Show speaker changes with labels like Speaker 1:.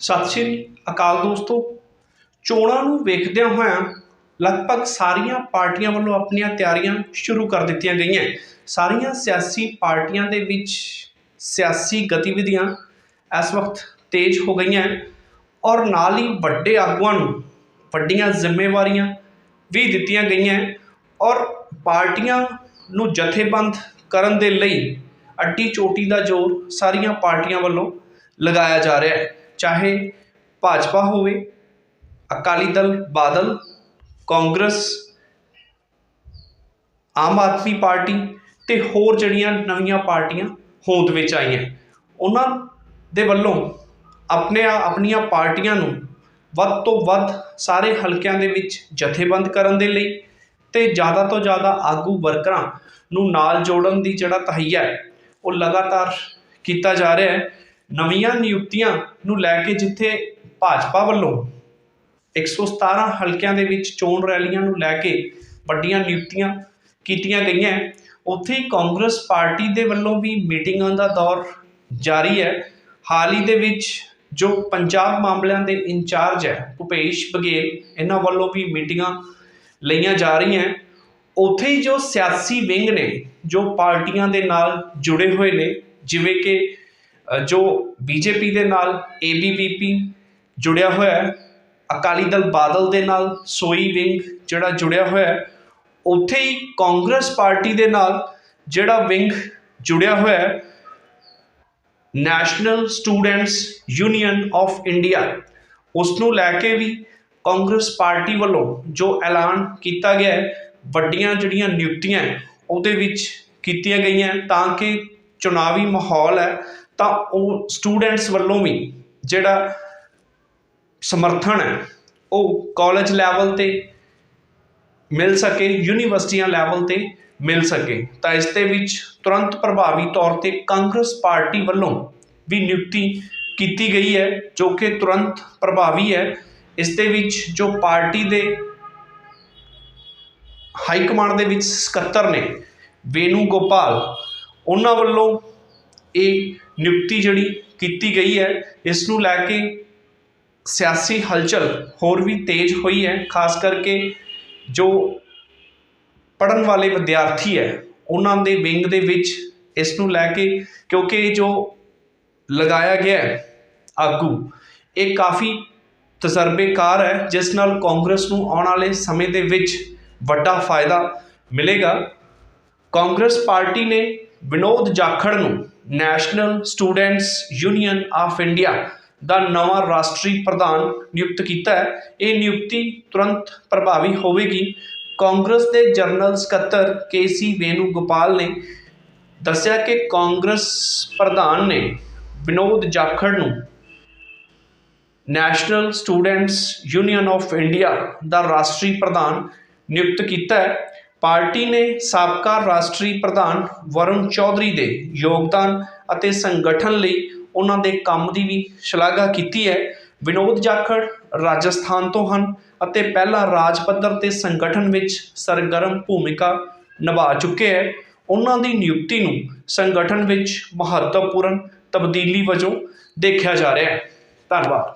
Speaker 1: ਸਤਿ ਸ਼੍ਰੀ ਅਕਾਲ ਦੋਸਤੋ। ਚੋਣਾਂ ਨੂੰ ਵੇਖਦਿਆਂ ਹੋਇਆਂ ਲਗਭਗ ਸਾਰੀਆਂ ਪਾਰਟੀਆਂ ਵੱਲੋਂ ਆਪਣੀਆਂ ਤਿਆਰੀਆਂ ਸ਼ੁਰੂ ਕਰ ਦਿੱਤੀਆਂ ਗਈਆਂ। ਸਾਰੀਆਂ ਸਿਆਸੀ ਪਾਰਟੀਆਂ ਦੇ ਵਿੱਚ ਸਿਆਸੀ ਗਤੀਵਿਧੀਆਂ ਇਸ ਵਕਤ ਤੇਜ਼ ਹੋ ਗਈਆਂ ਔਰ ਨਾਲ ਹੀ ਵੱਡੇ ਆਗੂਆਂ ਨੂੰ ਵੱਡੀਆਂ ਜ਼ਿੰਮੇਵਾਰੀਆਂ ਵੀ ਦਿੱਤੀਆਂ ਗਈਆਂ ਔਰ ਪਾਰਟੀਆਂ ਨੂੰ ਜਥੇਬੰਦ ਕਰਨ ਦੇ ਲਈ ਅੱਡੀ ਚੋਟੀ ਦਾ ਜ਼ੋਰ ਸਾਰੀਆਂ ਪਾਰਟੀਆਂ ਵੱਲੋਂ ਲਗਾਇਆ ਜਾ ਰਿਹਾ ਹੈ। ਚਾਹੇ ਭਾਜਪਾ ਹੋਵੇ, ਅਕਾਲੀ ਦਲ, ਬਾਦਲ, ਕਾਂਗਰਸ, ਆਮ ਆਦਮੀ ਪਾਰਟੀ ਤੇ ਹੋਰ ਜਿਹੜੀਆਂ ਨਵੀਆਂ ਪਾਰਟੀਆਂ ਹੋਂਦ ਵਿੱਚ ਆਈਆਂ। ਉਹਨਾਂ ਦੇ ਵੱਲੋਂ ਆਪਣੇ ਆਪਣੀਆਂ ਪਾਰਟੀਆਂ ਨੂੰ ਵੱਧ ਤੋਂ ਵੱਧ ਸਾਰੇ ਹਲਕਿਆਂ ਦੇ ਵਿੱਚ ਜਥੇਬੰਦ ਕਰਨ ਦੇ ਲਈ ਤੇ ਜ਼ਿਆਦਾ ਤੋਂ ਜ਼ਿਆਦਾ ਆਗੂ ਵਰਕਰਾਂ ਨੂੰ ਨਾਲ ਜੋੜਨ ਦੀ ਜਿਹੜਾ ਤਹਈਆ ਹੈ, ਉਹ ਲਗਾਤਾਰ ਕੀਤਾ ਜਾ ਰਿਹਾ ਹੈ। ਨਵੀਆਂ ਨਿਯੁਕਤੀਆਂ ਨੂੰ ਲੈ ਕੇ ਜਿੱਥੇ ਭਾਜਪਾ ਵੱਲੋਂ 117 ਹਲਕਿਆਂ ਦੇ ਵਿੱਚ ਚੋਣ ਰੈਲੀਆਂ ਨੂੰ ਲੈ ਕੇ ਵੱਡੀਆਂ ਨਿਯੁਕਤੀਆਂ ਕੀਤੀਆਂ ਗਈਆਂ ਉੱਥੇ ਹੀ ਕਾਂਗਰਸ ਪਾਰਟੀ ਦੇ ਵੱਲੋਂ ਵੀ ਮੀਟਿੰਗਾਂ ਦਾ ਦੌਰ ਜਾਰੀ ਹੈ। ਹਾਲ ਹੀ ਦੇ ਵਿੱਚ ਜੋ ਪੰਜਾਬ ਮਾਮਲਿਆਂ ਦੇ ਇੰਚਾਰਜ ਹੈ ਭੁਪੇਸ਼ ਬਘੇਲ, ਇਹਨਾਂ ਵੱਲੋਂ ਵੀ ਮੀਟਿੰਗਾਂ ਲਈਆਂ ਜਾ ਰਹੀਆਂ ਉੱਥੇ ਹੀ ਜੋ ਸਿਆਸੀ ਵਿੰਗ ਨੇ, ਜੋ ਪਾਰਟੀਆਂ ਦੇ ਨਾਲ ਜੁੜੇ ਹੋਏ ਨੇ, ਜਿਵੇਂ ਕਿ ਜੋ ਬੀਜੇਪੀ ਦੇ ਨਾਲ ਏਬੀਵੀਪੀ ਜੁੜਿਆ ਹੋਇਆ ਅਕਾਲੀ ਦਲ ਬਾਦਲ ਦੇ ਨਾਲ, ਸੋਈ ਵਿੰਗ ਜਿਹੜਾ ਜੁੜਿਆ ਹੋਇਆ ਉੱਥੇ ਹੀ ਕਾਂਗਰਸ ਪਾਰਟੀ ਦੇ ਨਾਲ ਜਿਹੜਾ ਵਿੰਗ ਜੁੜਿਆ ਹੋਇਆ national students union of India. ਉਸ ਨੂੰ ਲੈ ਕੇ ਵੀ ਕਾਂਗਰਸ ਪਾਰਟੀ ਵੱਲੋਂ ਜੋ ਐਲਾਨ ਕੀਤਾ ਗਿਆ ਹੈ, ਵੱਡੀਆਂ ਜਿਹੜੀਆਂ ਨਿਯੁਕਤੀਆਂ ਉਹਦੇ ਵਿੱਚ ਕੀਤੀਆਂ ਗਈਆਂ ਤਾਂ ਕਿ ਚੁਣਾਵੀ ਮਾਹੌਲ ਹੈ ਤਾਂ ਉਹ ਸਟੂਡੈਂਟਸ ਵੱਲੋਂ ਵੀ ਜਿਹੜਾ ਸਮਰਥਨ ਹੈ, ਉਹ ਕਾਲਜ ਲੈਵਲ ਤੇ ਮਿਲ ਸਕੇ, ਯੂਨੀਵਰਸਿਟੀਆਂ ਲੈਵਲ ਤੇ ਮਿਲ ਸਕੇ। ਤਾਂ ਇਸ ਦੇ ਵਿੱਚ ਤੁਰੰਤ ਪ੍ਰਭਾਵੀ ਤੌਰ ਤੇ ਕਾਂਗਰਸ ਪਾਰਟੀ ਵੱਲੋਂ ਵੀ ਨਿਯੁਕਤੀ ਕੀਤੀ ਗਈ ਹੈ, ਜੋ ਕਿ ਤੁਰੰਤ ਪ੍ਰਭਾਵੀ ਹੈ। ਇਸ ਦੇ ਵਿੱਚ ਜੋ ਪਾਰਟੀ ਦੇ ਹਾਈ ਕਮਾਂਡ ਦੇ ਵਿੱਚ ਸਕੱਤਰ ਨੇ, ਵੇਨੂ ਗੋਪਾਲ, ਉਹਨਾਂ ਵੱਲੋਂ ਇਹ ਨਿਯੁਕਤੀ ਜਿਹੜੀ ਕੀਤੀ ਗਈ ਹੈ, ਇਸ ਨੂੰ ਲੈ ਕੇ ਸਿਆਸੀ ਹਲਚਲ ਹੋਰ ਵੀ ਤੇਜ਼ ਹੋਈ ਹੈ, ਖਾਸ ਕਰਕੇ ਜੋ ਪੜਨ ਵਾਲੇ ਵਿਦਿਆਰਥੀ ਹੈ, ਉਹਨਾਂ ਦੇ ਵਿੰਗ ਦੇ ਵਿੱਚ ਇਸ ਨੂੰ ਲੈ ਕੇ, ਕਿਉਂਕਿ ਇਹ ਜੋ ਲਗਾਇਆ ਗਿਆ ਆਗੂ, ਇਹ ਕਾਫੀ ਤਜਰਬੇਕਾਰ ਹੈ, ਜਿਸ ਨਾਲ ਕਾਂਗਰਸ ਨੂੰ ਆਉਣ ਵਾਲੇ ਸਮੇਂ ਦੇ ਵਿੱਚ ਵੱਡਾ ਫਾਇਦਾ ਮਿਲੇਗਾ। ਕਾਂਗਰਸ ਪਾਰਟੀ ਨੇ ਵਿਨੋਦ ਜਾਖੜ ਨੂੰ national students union of India ਦਾ ਨਵਾਂ ਰਾਸ਼ਟਰੀ ਪ੍ਰਧਾਨ ਨਿਯੁਕਤ ਕੀਤਾ ਹੈ। ਇਹ ਨਿਯੁਕਤੀ ਤੁਰੰਤ ਪ੍ਰਭਾਵੀ ਹੋਵੇਗੀ। ਕਾਂਗਰਸ ਦੇ ਜਨਰਲ ਸਕੱਤਰ ਕੇਸੀ ਵੇਨੂ ਗੋਪਾਲ ਨੇ ਦੱਸਿਆ ਕਿ ਕਾਂਗਰਸ ਪ੍ਰਧਾਨ ਨੇ ਵਿਨੋਦ ਜਾਖੜ ਨੂੰ national students union of India ਦਾ ਰਾਸ਼ਟਰੀ ਪ੍ਰਧਾਨ ਨਿਯੁਕਤ ਕੀਤਾ ਹੈ। ਪਾਰਟੀ ਨੇ ਸਾਬਕਾ ਰਾਸ਼ਟਰੀ ਪ੍ਰਧਾਨ ਵਰੁਣ ਚੌਧਰੀ ਦੇ ਯੋਗਦਾਨ ਅਤੇ ਸੰਗਠਨ ਲਈ ਉਹਨਾਂ ਦੇ ਕੰਮ ਦੀ ਵੀ ਸ਼ਲਾਘਾ ਕੀਤੀ ਹੈ। ਵਿਨੋਦ ਜਾਖੜ ਰਾਜਸਥਾਨ ਤੋਂ ਹਨ ਅਤੇ ਪਹਿਲਾਂ ਰਾਜ ਪੱਧਰ ਤੇ ਸੰਗਠਨ ਵਿੱਚ ਸਰਗਰਮ ਭੂਮਿਕਾ ਨਿਭਾ ਚੁੱਕੇ ਹੈ। ਉਹਨਾਂ ਦੀ ਨਿਯੁਕਤੀ ਨੂੰ ਸੰਗਠਨ ਵਿੱਚ ਮਹੱਤਵਪੂਰਨ ਤਬਦੀਲੀ ਵਜੋਂ ਦੇਖਿਆ ਜਾ ਰਿਹਾ ਹੈ। ਧੰਨਵਾਦ।